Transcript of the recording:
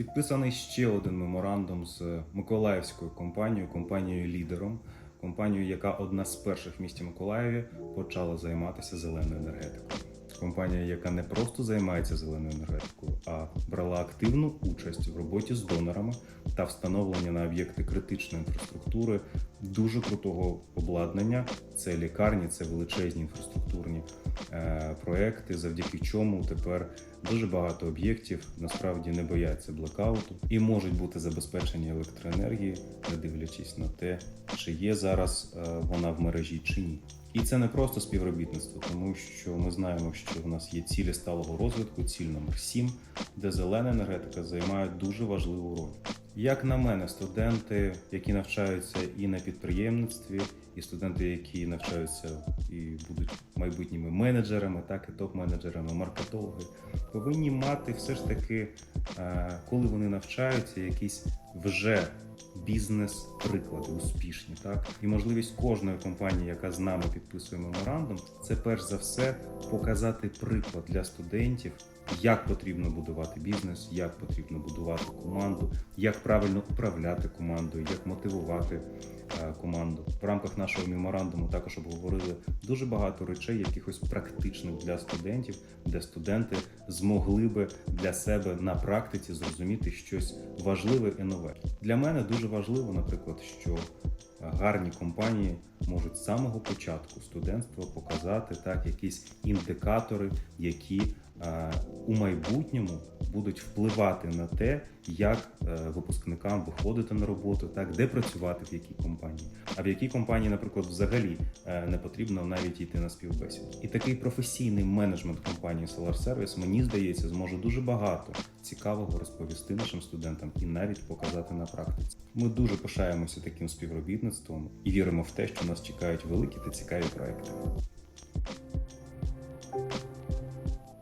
Підписаний ще один меморандум з Миколаївською компанією, компанією лідером, компанією, яка одна з перших в місті Миколаєві почала займатися зеленою енергетикою. Компанія, яка не просто займається зеленою енергетикою, а брала активну участь в роботі з донорами та встановлення на об'єкти критичної інфраструктури дуже крутого обладнання. Це лікарні, це величезні інфраструктурні е, проекти, завдяки чому тепер дуже багато об'єктів насправді не бояться блекауту і можуть бути забезпечені електроенергією, не дивлячись на те, чи є зараз е, вона в мережі чи ні. І це не просто співробітництво, тому що ми знаємо, що в нас є цілі сталого розвитку, ціль номер 7, де зелена енергетика займає дуже важливу роль. Як на мене, студенти, які навчаються і на підприємництві, і студенти, які навчаються і будуть майбутніми менеджерами, так і топ-менеджерами, маркетологи, повинні мати все ж таки, е, коли вони навчаються, якісь вже бізнес-приклади успішні, так? І можливість кожної компанії, яка з нами підписує меморандум, це перш за все показати приклад для студентів, як потрібно будувати бізнес, як потрібно будувати команду, як правильно управляти командою, як мотивувати команду. В рамках нашого меморандуму також обговорили дуже багато речей, якихось практичних для студентів, де студенти змогли би для себе на практиці зрозуміти щось важливе і нове. Для мене дуже важливо, наприклад, що гарні компанії можуть з самого початку студентства показати так якісь індикатори, які е, у майбутньому будуть впливати на те, як е, випускникам виходити на роботу, так де працювати в якій компанії, а в якій компанії, наприклад, взагалі е, не потрібно навіть йти на співбесіду. І такий професійний менеджмент компанії Solar Service, мені здається, зможе дуже багато цікавого розповісти нашим студентам і навіть показати на практиці. Ми дуже пишаємося таким співробітництвом і віримо в те, що нас чекають великі та цікаві проекти.